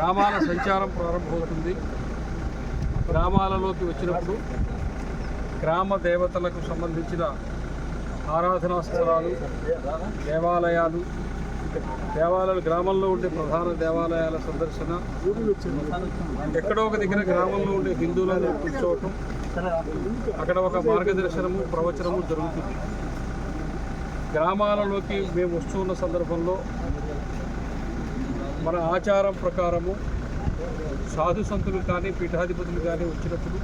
గ్రామాల సంచారం ప్రారంభమవుతుంది. గ్రామాలలోకి వచ్చినప్పుడు గ్రామ దేవతలకు సంబంధించిన ఆరాధనా స్థలాలు దేవాలయాలు దేవాలయాలు గ్రామంలో ఉండే ప్రధాన దేవాలయాల సందర్శన ఎక్కడో ఒక దగ్గర గ్రామంలో ఉండే హిందువులను కూర్చోవటం అక్కడ ఒక మార్గదర్శనము ప్రవచనము జరుగుతుంది. గ్రామాలలోకి మేము వస్తున్న సందర్భంలో మన ఆచారం ప్రకారము సాధు సంతులు కానీ పీఠాధిపతులు కానీ వచ్చినప్పుడు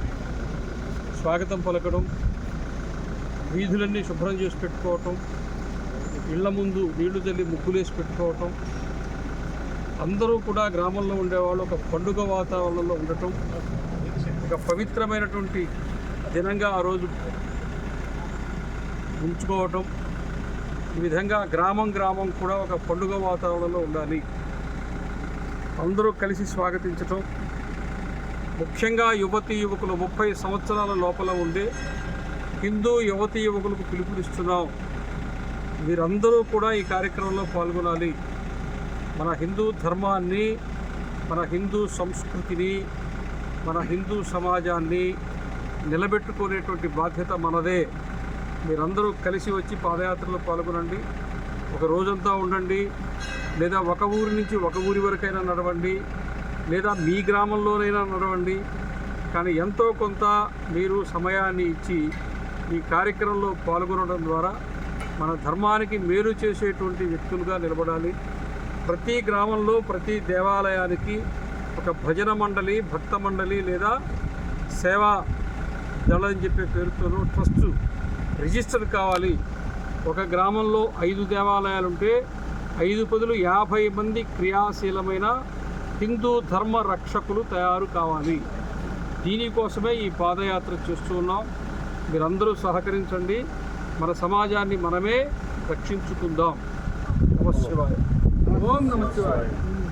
స్వాగతం పలకడం వీధులన్నీ శుభ్రం చేసి పెట్టుకోవటం ఇళ్ళ ముందు నీళ్ళు చల్లి ముగ్గులేసి పెట్టుకోవటం అందరూ కూడా గ్రామంలో ఉండేవాళ్ళు ఒక పండుగ వాతావరణంలో ఉండటం ఒక పవిత్రమైనటువంటి దినంగా ఆ రోజు ఉంచుకోవటం. ఈ విధంగా గ్రామం గ్రామం కూడా ఒక పండుగ వాతావరణంలో ఉండాలి. అందరూ కలిసి స్వాగతించటం. ముఖ్యంగా యువతి యువకులు ముప్పై సంవత్సరాల లోపల ఉండే హిందూ యువతి యువకులకు పిలుపునిస్తున్నాం. మీరందరూ కూడా ఈ కార్యక్రమంలో పాల్గొనాలి. మన హిందూ ధర్మాన్ని మన హిందూ సంస్కృతిని మన హిందూ సమాజాన్ని నిలబెట్టుకునేటువంటి బాధ్యత మనదే. మీరందరూ కలిసి వచ్చి పాదయాత్రలో పాల్గొనండి. ఒక రోజంతా ఉండండి. లేదా ఒక ఊరి నుంచి ఒక ఊరి వరకైనా నడవండి లేదా మీ గ్రామంలోనైనా నడవండి. కానీ ఎంతో కొంత మీరు సమయాన్ని ఇచ్చి ఈ కార్యక్రమంలో పాల్గొనడం ద్వారా మన ధర్మానికి మేలు చేసేటువంటి వ్యక్తులుగా నిలబడాలి. ప్రతి గ్రామంలో ప్రతి దేవాలయానికి ఒక భజన మండలి భక్త మండలి లేదా సేవా దళ అని చెప్పే పేరుతోనూ ట్రస్ట్ రిజిస్టర్ కావాలి. ఒక గ్రామంలో ఐదు దేవాలయాలు ఉంటే ఐదు పదులు యాభై మంది క్రియాశీలమైన హిందూ ధర్మ రక్షకులు తయారు కావాలి. దీనికోసమే ఈ పాదయాత్ర చేస్తూ ఉన్నాం. మీరందరూ సహకరించండి. మన సమాజాన్ని మనమే రక్షించుకుందాం. నమశివాయ ఓం నమ